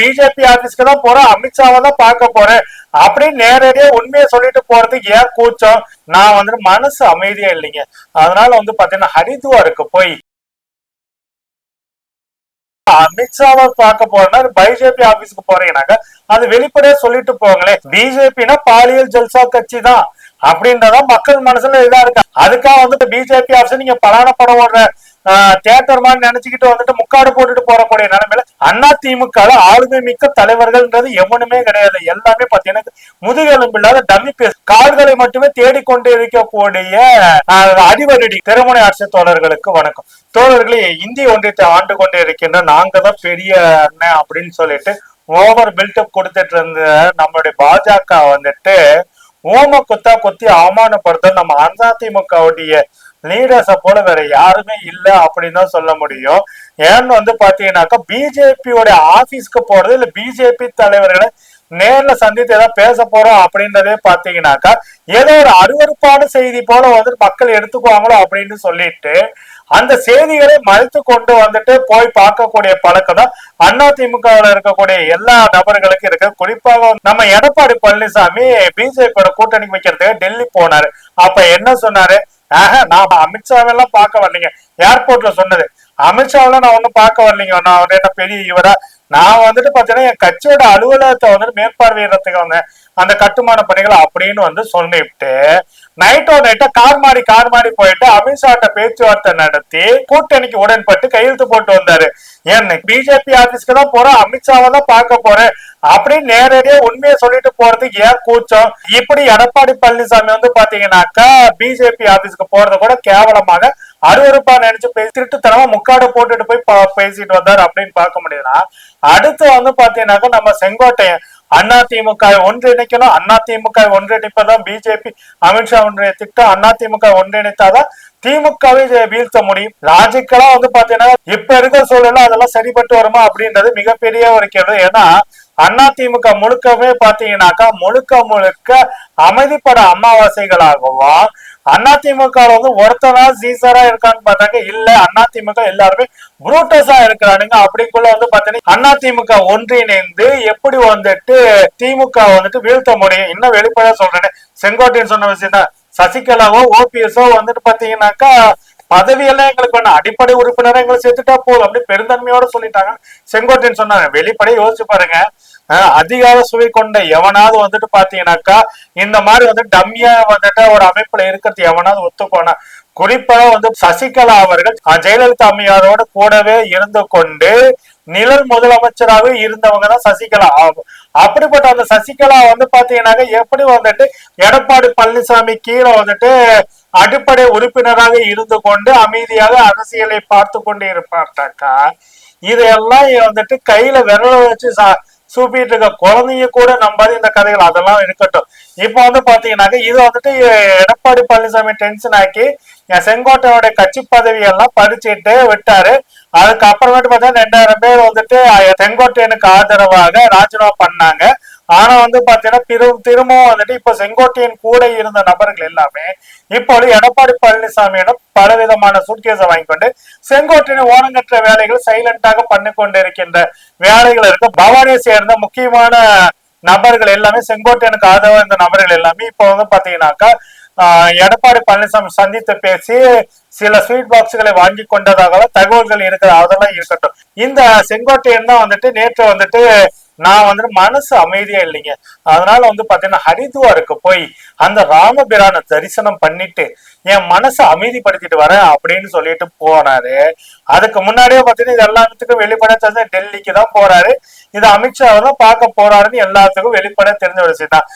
BJP ஆபீஸ்க்கு தான் போறேன் அமித்ஷாவை தான் பார்க்க போறேன். அப்படின்னு நேரடியா உண்மையை சொல்லிட்டு போறதுக்கு ஏன் கூச்சம்? நான் வந்துட்டு மனசு அமைதியா இல்லைங்க. அதனால வந்து பாத்தீங்கன்னா ஹரித்வாருக்கு போய் அமித்ஷாவை பார்க்க போறேன்னா பிஜேபி ஆபீஸ்க்கு போறீங்கன்னாக்க அது வெளிப்படையா சொல்லிட்டு போங்களேன். பிஜேபினா பாலியல் ஜல்சா கட்சி தான். அப்படின்றதான் மக்கள் மனசுல இதா இருக்கு. அதுக்காக வந்துட்டு பிஜேபி ஆபீஸ் நீங்க பலான படம் ஓடுற தியேட்டர் மாதிரி நினைச்சுக்கிட்டு வந்துட்டு முக்காடு போட்டுட்டு போறக்கூடிய நிலைமையில அண்ணா திமுக ஆளுமை மிக்க தலைவர்கள்ன்றது எவனுமே கிடையாது. எல்லாமே பாத்தீங்கன்னா முதுகெலும்பு இல்லாத டம்மி பேஸ் கால்களை மட்டுமே தேடிக்கொண்டு இருக்கக்கூடிய அடிவரடி திருமண ஆட்சி தோழர்களுக்கு வணக்கம். தோழர்களே இந்திய ஒன்றியத்தை ஆண்டு கொண்டு இருக்கின்ற நாங்க தான் பெரிய அண்ணன் அப்படின்னு சொல்லிட்டு ஓவர் பில்டப் கொடுத்துட்டு இருந்த நம்மளுடைய பாஜக வந்துட்டு ஓம கொத்தா கொத்தி அவமானப்படுத்த நம்ம அதிமுகவுடைய லீடர்ஸை போல வேற யாருமே இல்லை அப்படின்னு தான் சொல்ல முடியும். ஏன்னு வந்து பாத்தீங்கன்னாக்கா பிஜேபியோட ஆபீஸ்க்கு போறது இல்ல பிஜேபி தலைவர்களை நேர்ல சந்தித்து ஏதாவது பேச போறோம் அப்படின்றதே பாத்தீங்கன்னாக்கா ஏதோ ஒரு அருவறுப்பான செய்தி போல வந்துட்டு மக்கள் எடுத்துக்குவாங்களோ அப்படின்னு சொல்லிட்டு அந்த செய்திகளை மறைத்து கொண்டு வந்துட்டு போய் பார்க்கக்கூடிய பழக்கம் தான் அண்ணா இருக்கக்கூடிய எல்லா நபர்களுக்கும் இருக்கு. குறிப்பாக நம்ம எடப்பாடி பழனிசாமி பிஜேபியோட கூட்டணி வைக்கிறதுக்கு டெல்லி போனாரு. அப்ப என்ன சொன்னாரு? ஆஹா நான் அமித்ஷாவெல்லாம் பார்க்க வரலீங்க. ஏர்போர்ட்ல சொன்னது. அமித்ஷாவெல்லாம் நான் ஒண்ணும் பார்க்க வரலீங்க. நான் வந்து என்ன பெரிய இவரா? நான் வந்துட்டு பாத்தீங்கன்னா என் கட்சியோட அலுவலகத்தை வந்துட்டு மேற்பார்வையிடறதுக்கு வந்தேன். அந்த கட்டுமான பணிகள் அப்படின்னு வந்து சொல்லிவிட்டு நைட்டோ நைட்டா கார் மாறி கார் மாறி போயிட்டு அமித்ஷாட்ட பேச்சுவார்த்தை நடத்தி கூட்டணிக்கு உடன்பட்டு கையெழுத்து போட்டு வந்தாரு. ஏன் பிஜேபி ஆபீஸ்க்கு தான் போறேன் அமித்ஷாவை தான் பார்க்க போறேன் அப்படின்னு நேரடியா உண்மையை சொல்லிட்டு போறதுக்கு ஏன் கூச்சம்? இப்படி எடப்பாடி பழனிசாமி வந்து பாத்தீங்கன்னாக்கா பிஜேபி ஆபீஸ்க்கு போறது கூட கேவலமாக அருவருப்பா நினைச்சு பேசி திருட்டுத்தனமா முக்காடு போட்டுட்டு போய் பேசிட்டு வந்தாரு அப்படின்னு பார்க்க முடியுதுன்னா அடுத்து வந்து பாத்தீங்கன்னாக்கா நம்ம செங்கோட்டையன் அண்ணா திமுக ஒன்றிணைக்கணும் அண்ணா திமுக ஒன்றிணைப்பதான் பிஜேபி. அமித்ஷா ஒன்றிய திட்டம் அண்ணா திமுக ஒன்றிணைத்தாதான் திமுகவை வீழ்த்த முடியும். லாஜிக்கலா வந்து பாத்தீங்கன்னா இப்ப இருக்கிற சூழல்ல அதெல்லாம் சரிபட்டு வருமா அப்படின்றது மிகப்பெரிய ஒரு கேள்வி. ஏன்னா அண்ணா திமுக முழுக்கவே பாத்தீங்கன்னாக்கா முழுக்க முழுக்க அமைதிப்பட அமாவாசைகளாகவும் அண்ணா திமுக வந்து ஒருத்தனா சீசரா இருக்கான்னு பார்த்தாங்க. இல்ல அண்ணா திமுக எல்லாருமே புரூட்டஸா இருக்கிறானுங்க. அப்படிங்குள்ள வந்து பாத்தீங்கன்னா அண்ணா திமுக ஒன்றிணைந்து எப்படி வந்துட்டு திமுக வந்துட்டு வீழ்த்த முடியும்? இன்னும் வெளிப்படையா சொல்றேன். செங்கோட்டையன் சொன்ன விஷயம் தான் சசிகலாவோ ஓபிஎஸோ வந்துட்டு பாத்தீங்கன்னாக்கா பதவியெல்லாம் எங்களுக்கு வேணும். அடிப்படை உறுப்பினரை எங்களை சேர்த்துட்டா போதும். அப்படி பெருந்தன்மையோட சொல்லிட்டாங்க. செங்கோட்டையன் சொன்னாங்க வெளிப்படையை யோசிச்சு பாருங்க. அதிகார சுவை கொண்ட எவனாவது வந்துட்டு பாத்தீங்கன்னாக்கா இந்த மாதிரி வந்து டம்மியா வந்துட்டு ஒரு அமைப்புல இருக்கிறது எவனாவது ஒத்துக்கோனா குறிப்பாக வந்து சசிகலா அவர்கள் ஜெயலலிதா அம்மையாரோட கூடவே இருந்து கொண்டு நிழல் முதலமைச்சராகவே இருந்தவங்க தான் சசிகலா ஆகும். அப்படிப்பட்ட அந்த சசிகலா வந்து பாத்தீங்கன்னாக்க எப்படி வந்துட்டு எடப்பாடி பழனிசாமி கீழே வந்துட்டு அடிப்படை உறுப்பினராக இருந்து கொண்டு அமைதியாக அரசியலை பார்த்து கொண்டு இருப்பார்த்தாக்கா இதையெல்லாம் வந்துட்டு கையில விரல வச்சு சா- சூப்பிட்டு இருக்க குழந்தைங்க கூட நம்பாது இந்த கதைகள் அதெல்லாம் இருக்கட்டும். இப்ப வந்து பாத்தீங்கன்னாக்க இது வந்துட்டு எடப்பாடி பழனிசாமி டென்ஷன் ஆக்கி என் செங்கோட்டையோட கட்சி பதவி எல்லாம் பறிச்சுட்டு விட்டாரு. அதுக்கப்புறமேட்டு பார்த்தா ரெண்டாயிரம் பேர் வந்துட்டு செங்கோட்டையனுக்கு ஆதரவாக ராஜினாமா பண்ணாங்க. ஆனா வந்து பாத்தீங்கன்னா திரு திரும்பவும் வந்துட்டு இப்ப செங்கோட்டையின் கூட இருந்த நபர்கள் எல்லாமே இப்போது எடப்பாடி பழனிசாமியிடம் பல விதமான சூட்கேஸை வாங்கிக்கொண்டு செங்கோட்டையின் ஓரங்கற்ற வேலைகள் சைலண்டாக பண்ணி கொண்டு இருக்கின்ற வேலைகள் இருக்கு. பவானியை சேர்ந்த முக்கியமான நபர்கள் எல்லாமே செங்கோட்டையனுக்கு ஆதரவாக இருந்த நபர்கள் எல்லாமே இப்போ வந்து பாத்தீங்கன்னாக்கா எடப்பாடி பழனிசாமி சந்தித்து பேசி சில ஸ்வீட் பாக்ஸ்களை வாங்கி கொண்டதாக தகவல்கள் இருக்கிற அதெல்லாம் இருக்கட்டும். இந்த செங்கோட்டையன் தான் வந்துட்டு நேற்று வந்துட்டு நான் வந்துட்டு மனசு அமைதியா இல்லைங்க. அதனால வந்து பாத்தீங்கன்னா ஹரித்வாருக்கு போய் அந்த ராமபிரான தரிசனம் பண்ணிட்டு என் மனசை அமைதிப்படுத்திட்டு வரேன் அப்படின்னு சொல்லிட்டு போனாரு. அதுக்கு முன்னாடியே பாத்தீங்கன்னா இது எல்லாத்துக்கும் வெளிப்பட தெரிஞ்ச டெல்லிக்கு தான் போறாரு. இது அமித்ஷாவை தான் பார்க்க போறாருன்னு எல்லாத்துக்கும் வெளிப்பட தெரிஞ்ச ஒரு விஷயம் தான்.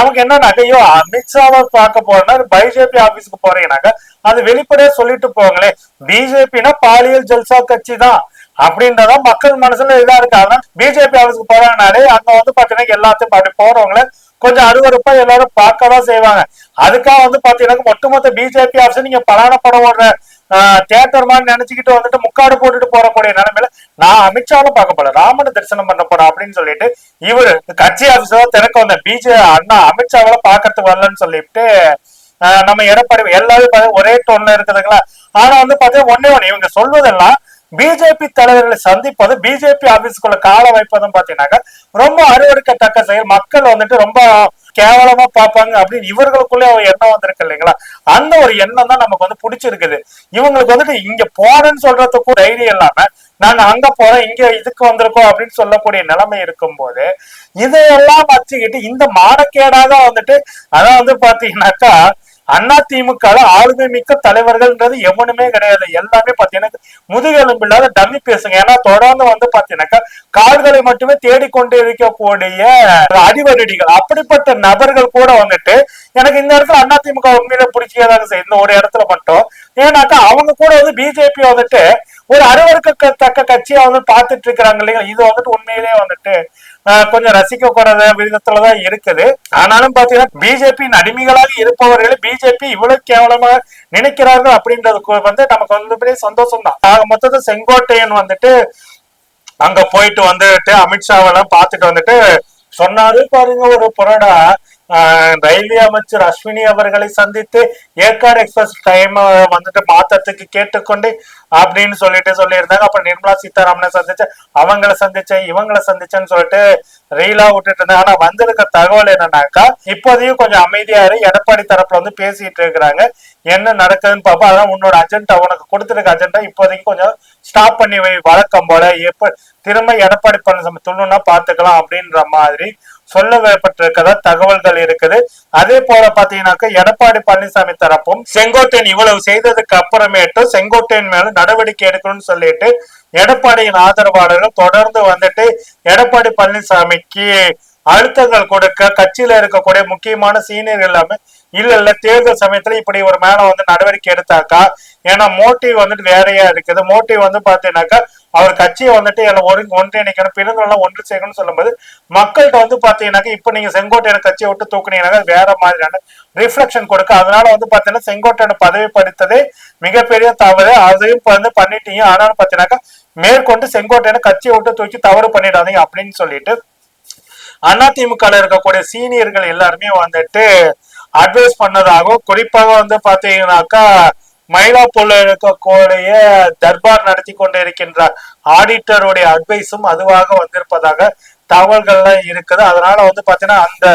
அவங்க என்ன நகையோ அமித்ஷாவை பார்க்க போறேன்னா பிஜேபி ஆபீஸ்க்கு போறீங்கன்னாக்க அது வெளிப்படையா சொல்லிட்டு போங்களேன். பிஜேபினா பாலியல் ஜல்சா கட்சி தான். அப்படின்றத மக்கள் மனசுல இதா இருக்கு. அதனால பிஜேபி ஆபீஸ்க்கு போறாங்கனாலே அங்க வந்து பாத்தீங்கன்னா எல்லாத்தையும் அப்படி போறவங்கள கொஞ்சம் அருவறுப்பா எல்லாரும் பார்க்கதான் செய்வாங்க. அதுக்காக வந்து பாத்தீங்கன்னா ஒட்டுமொத்த பிஜேபி ஆபீஸ் நீங்க பலான படம் ஓடுற தேட்டர் மாதிரி நினைச்சுக்கிட்டு வந்துட்டு முக்காடு போட்டுட்டு போறக்கூடிய நிலைமையில நான் அமித்ஷாவும் பார்க்க போல ராமனை தரிசனம் பண்ண போறேன் அப்படின்னு சொல்லிட்டு இவரு கட்சி ஆபீஸ் திறக்க வந்த பிஜே அண்ணா அமித்ஷாவெல்லாம் பாக்கிறதுக்கு வரலன்னு சொல்லிட்டு நம்ம எடப்பாடி எல்லாரும் ஒரே டோன்ல இருக்குதுங்களா ஆனா வந்து பாத்தீங்கன்னா ஒன்னே ஒண்ணு இவங்க சொல்வதெல்லாம் பிஜேபி தலைவர்களை சந்திப்பது பிஜேபி ஆபீஸ்க்குள்ள கால வைப்பதும் பாத்தீங்கன்னாக்க ரொம்ப அருவருக்கத்தக்க செயல். மக்கள் வந்துட்டு ரொம்ப கேவலமா பார்ப்பாங்க அப்படின்னு இவர்களுக்குள்ளே ஒரு எண்ணம் வந்திருக்கு இல்லைங்களா? அந்த ஒரு எண்ணம் தான் நமக்கு வந்து பிடிச்சிருக்குது. இவங்களுக்கு வந்துட்டு இங்க போறேன்னு சொல்றதுக்கும் தைரியம் இல்லாம நாங்க அங்க போறோம் இங்க இதுக்கு வந்திருக்கோம் அப்படின்னு சொல்லக்கூடிய நிலைமை இருக்கும்போது இதையெல்லாம் வச்சுக்கிட்டு இந்த மானக்கேடாக வந்துட்டு அதான் வந்து பாத்தீங்கன்னாக்கா அண்ணா திமுக ஆளுமை மிக்க தலைவர்கள்ன்றது எவனுமே கிடையாது. எல்லாமே பாத்தீங்கன்னா முதுகெலும்பு இல்லாத டம்மி பேசுங்க. ஏன்னா தொடர்ந்து வந்து பாத்தீங்கன்னாக்கா கால்களை மட்டுமே தேடிக்கொண்டு இருக்கக்கூடிய அடிவரடிகள் அப்படிப்பட்ட நபர்கள் கூட வந்துட்டு எனக்கு இந்த இடத்துல அண்ணா திமுக உண்மையில பிடிச்சதாக செய்யும் இந்த ஒரு இடத்துல மட்டும். ஏன்னாக்கா அவங்க கூட வந்து பிஜேபி வந்துட்டு ஒரு அருவருக்கத்தக்க கட்சியா வந்து பார்த்துட்டு இருக்கிறாங்க இல்லையா இது வந்துட்டு உண்மையிலேயே வந்துட்டு கொஞ்சம் ரசிக்க கூடாத விதத்துலதான் இருக்குது. ஆனாலும் பாத்தீங்கன்னா பிஜேபியின் அடிமைகளாக இருப்பவர்களை பிஜேபி இவ்வளவு கேவலமா நினைக்கிறார்கள் அப்படின்றது வந்து நமக்கு வந்து பெரிய சந்தோஷம் தான் ஆக மொத்தத்தை செங்கோட்டையன் வந்துட்டு அங்க போயிட்டு வந்துட்டு அமித்ஷாவெல்லாம் பார்த்துட்டு வந்துட்டு சொன்னாரு. பாருங்க ஒரு புரடா ரயில்வே அமைச்சர் அஸ்வினி அவர்களை சந்தித்து ஏற்காடு எக்ஸ்பிரஸ் டைம் வந்துட்டு மாத்தத்துக்கு கேட்டுக்கொண்டு அப்படின்னு சொல்லிட்டு சொல்லியிருந்தாங்க. அப்புறம் நிர்மலா சீதாராமனை சந்திச்சு அவங்கள சந்திச்சேன் இவங்கள சந்திச்சேன்னு சொல்லிட்டு ரீலா விட்டுட்டு இருந்தாங்க. ஆனா வந்திருக்க தகவல் என்னன்னாக்கா இப்போதையும் கொஞ்சம் அமைதியா இரு எடப்பாடி தரப்புல வந்து பேசிட்டு இருக்கிறாங்க. என்ன நடக்குதுன்னு பார்ப்போம். அதான் உன்னோட அஜெண்டா உனக்கு கொடுத்துருக்க அஜெண்டா இப்போதைக்கு கொஞ்சம் ஸ்டாப் பண்ணி வை வழக்கம் போல. எப்ப திரும்ப எடப்பாடி பழனிசாமி துணுன்னா பாத்துக்கலாம் அப்படின்ற மாதிரி சொல்லப்பட்டிருக்கதா தகவல்கள் இருக்குது. அதே போல பாத்தீங்கன்னாக்கா எடப்பாடி பழனிசாமி தரப்பும் செங்கோட்டையன் இவ்வளவு செய்ததுக்கு அப்புறமேட்டு செங்கோட்டையன் மேல நடவடிக்கை எடுக்கணும்னு சொல்லிட்டு எடப்பாடியின் ஆதரவாளர்கள் தொடர்ந்து வந்துட்டு எடப்பாடி பழனிசாமிக்கு அழுத்தங்கள் கொடுக்க கட்சியில இருக்கக்கூடிய முக்கியமான சீனியர் எல்லாமே இல்ல இல்ல தேர்தல் சமயத்துல இப்படி ஒரு மேல வந்து நடவடிக்கை எடுத்தாக்கா? ஏன்னா மோட்டிவ் வந்துட்டு வேறையா இருக்குது. மோட்டிவ் வந்து பாத்தீங்கன்னாக்கா அவர் கட்சியை வந்துட்டு எல்லாம் ஒரு ஒன்றிணைக்கணும் பிறந்தெல்லாம் ஒன்று சேர்க்கணும்னு சொல்லும்போது மக்கள்கிட்ட வந்து பாத்தீங்கன்னாக்கா இப்ப நீங்க செங்கோட்டையனை கட்சியை விட்டு தூக்குனீங்கன்னாக்கா வேற மாதிரியான ரிஃப்ளெக்ஷன் கொடுக்க. அதனால வந்து பாத்தீங்கன்னா செங்கோட்டையனை பதவி பறித்ததே மிகப்பெரிய தவறு. அதையும் வந்து பண்ணிட்டீங்க. ஆனாலும் பாத்தீங்கன்னாக்கா மேற்கொண்டு செங்கோட்டையனை கட்சியை விட்டு தூக்கி தவறு பண்ணிடாதீங்க அப்படின்னு சொல்லிட்டு அதிமுக இருக்கக்கூடிய சீனியர்கள் எல்லாருமே வந்துட்டு அட்வைஸ் பண்ணதாகவும் குறிப்பாக வந்து பாத்தீங்கன்னாக்கா மயிலாப்பூர்ல இருக்கக்கூடிய தர்பார் நடத்தி கொண்டு இருக்கின்ற ஆடிட்டருடைய அட்வைஸும் அதுவாக வந்திருப்பதாக தகவல்கள்லாம் இருக்குது. அதனால வந்து பாத்தீங்கன்னா அந்த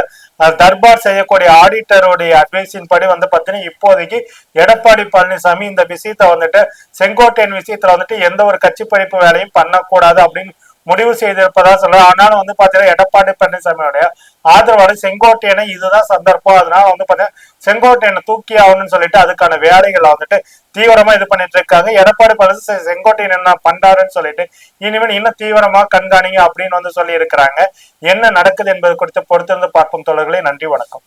தர்பார் செய்யக்கூடிய ஆடிட்டருடைய அட்வைஸின் படி வந்து பாத்தீங்கன்னா இப்போதைக்கு எடப்பாடி பழனிசாமி இந்த விஷயத்தை வந்துட்டு செங்கோட்டையன் விஷயத்துல வந்துட்டு எந்த ஒரு கட்சி பறிப்பு வேலையும் பண்ணக்கூடாது அப்படின்னு முடிவு செய்திருப்பதா சொல்ல ஆனாலும் வந்து பாத்தீங்கன்னா எடப்பாடி பழனிசாமியோடைய ஆதரவாளர் செங்கோட்டையனை இதுதான் சந்தர்ப்பம். அதனால வந்து பாத்தீங்கன்னா செங்கோட்டையனை தூக்கி ஆகணும்னு சொல்லிட்டு அதுக்கான வேலைகளை வந்துட்டு தீவிரமா இது பண்ணிட்டு இருக்காங்க. எடப்பாடி பழனிசாமி செங்கோட்டையன் என்ன பண்றாருன்னு சொல்லிட்டு இனிமேல் இன்னும் தீவிரமா கண்காணிங்க அப்படின்னு வந்து சொல்லி இருக்கிறாங்க என்ன நடக்குது என்பது குறித்து பொறுத்திருந்து பார்ப்போம். தோழர்களே நன்றி வணக்கம்.